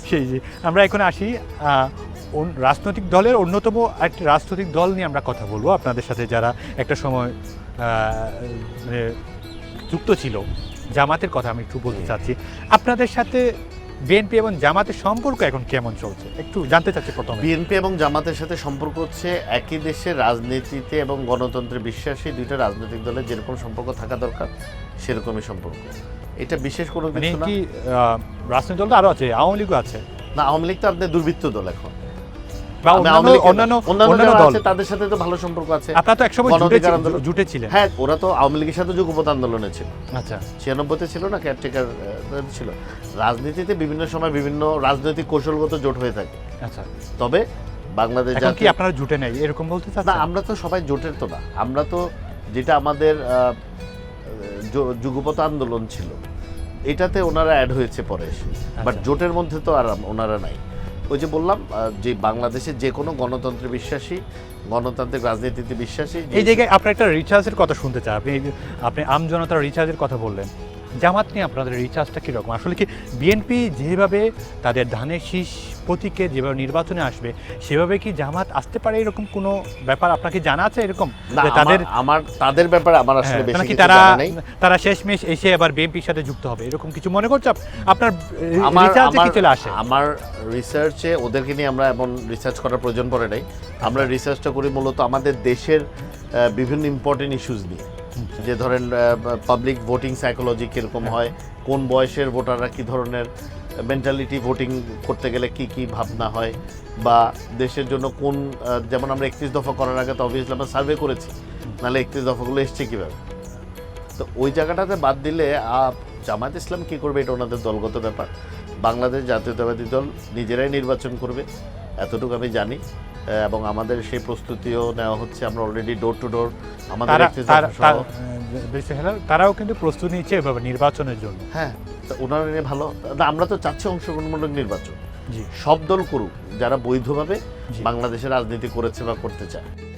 সেই যে আমরা এখন আসি রাজনৈতিক দলের অন্যতম একটি রাজনৈতিক দল নিয়ে আমরা কথা বলব। আপনাদের সাথে যারা একটা সময় মানে যুক্ত ছিল জামাতের কথা আমি একটু বলতে চাচ্ছি। আপনাদের সাথে বিএনপি এবং জামাতের সম্পর্ক এখন কেমন চলছে? একটু জানতে চাচ্ছি প্রথমে। বিএনপি এবং জামাতের সাথে সম্পর্ক হচ্ছে একই দেশের রাজনীতিতে এবং গণতন্ত্রে বিশ্বাসী দুইটা রাজনৈতিক দলের যেরকম সম্পর্ক থাকা দরকার সেরকমই সম্পর্ক। এটা বিশেষ কোনো মানে কিছু না। কি রাজনৈতিক দল তো আরও আছে আওয়ামী লীগও আছে? না আওয়ামী লীগ তো আপনার দুর্বৃত্ত দল এখন। তাদের সাথে তো ভালো সম্পর্ক আছে। আপনারা তো একসময়। জুটে ছিলেন হ্যাঁ ওরা তো আওয়ামী লীগের সাথে যুগপথ আন্দোলনে ছিল। আচ্ছা। ছিয়ানব্বইতে ছিল না কেয়ারটেকার ছিল। রাজনীতিতে বিভিন্ন সময় বিভিন্ন রাজনৈতিক কৌশলগত জোট হয়ে থাকে। আচ্ছা। তবে বাংলাদেশ কি আপনারা জুটে নেই? এরকম বলতে না আমরা তো সবাই জোটের তো না। আমরা তো যেটা আমাদের আহ, যু- যুগপৎ আন্দোলন ছিল। এটাতে ওনারা অ্যাড হয়েছে পরে এসে। বাট আচ্ছা। জোটের মধ্যে তো আর ওনারা নাই। ওই যে বললাম যে বাংলাদেশের যে কোনো গণতন্ত্রে বিশ্বাসী গণতান্ত্রিক রাজনীতিতে বিশ্বাসী এই জায়গায় আপনার একটা রিচার্জের কথা শুনতে চাই। আপনি আপনি আম জনতার রিচার্জের কথা বললেন। জামাত নিয়ে আপনাদের রিচার্জটা কীরকম? আসলে কি বিএনপি যেভাবে তাদের ধানের শীষ প্রতীকে যেভাবে নির্বাচনে আসবে সেভাবে কি জামাত আসতে পারে এরকম কোনো ব্যাপার আপনাকে জানা আছে এরকম? তাদের আমার তাদের ব্যাপারে আমার আসলে হ্যাঁ, বেশি নাকি কিছু তারা তারা শেষমেশ এসে আবার বিএনপির সাথে যুক্ত হবে এরকম কিছু মনে করছ আপনার রিচার্জে কি চলে আসে? আমার রিসার্চে ওদেরকে নিয়ে আমরা এমন রিসার্চ করার প্রয়োজন পড়ে নাই। আমরা রিসার্চটা করি মূলত আমাদের দেশের বিভিন্ন ইম্পর্টেন্ট ইস্যুজ নিয়ে। যে ধরেন পাবলিক ভোটিং সাইকোলজি কীরকম হয়, কোন বয়সের ভোটাররা কী ধরনের মেন্টালিটি ভোটিং করতে গেলে কি কি ভাবনা হয়, বা দেশের জন্য কোন যেমন আমরা একত্রিশ দফা করার আগে তো অবভিয়াসলি আমরা সার্ভে করেছি, নাহলে একত্রিশ দফাগুলো এসছে কীভাবে? তো ওই জায়গাটাতে বাদ দিলে জামায়াত ইসলাম কী করবে এটা ওনাদের দলগত ব্যাপার। বাংলাদেশ জাতীয়তাবাদী দল নিজেরাই নির্বাচন করবে, এতটুকু আমি জানি। এবং আমাদের সেই প্রস্তুতিও নেওয়া হচ্ছে। আমরা অলরেডি ডোর টু ডোর আমাদের তারাও কিন্তু প্রস্তুতি নিচ্ছে এভাবে নির্বাচনের জন্য। হ্যাঁ তো ওনারা নিয়ে ভালো। আমরা তো চাচ্ছি অংশগ্রহণমূলক নির্বাচন। জি। সব দল করুক যারা বৈধভাবে। বাংলাদেশের রাজনীতি করেছে বা করতে চায়।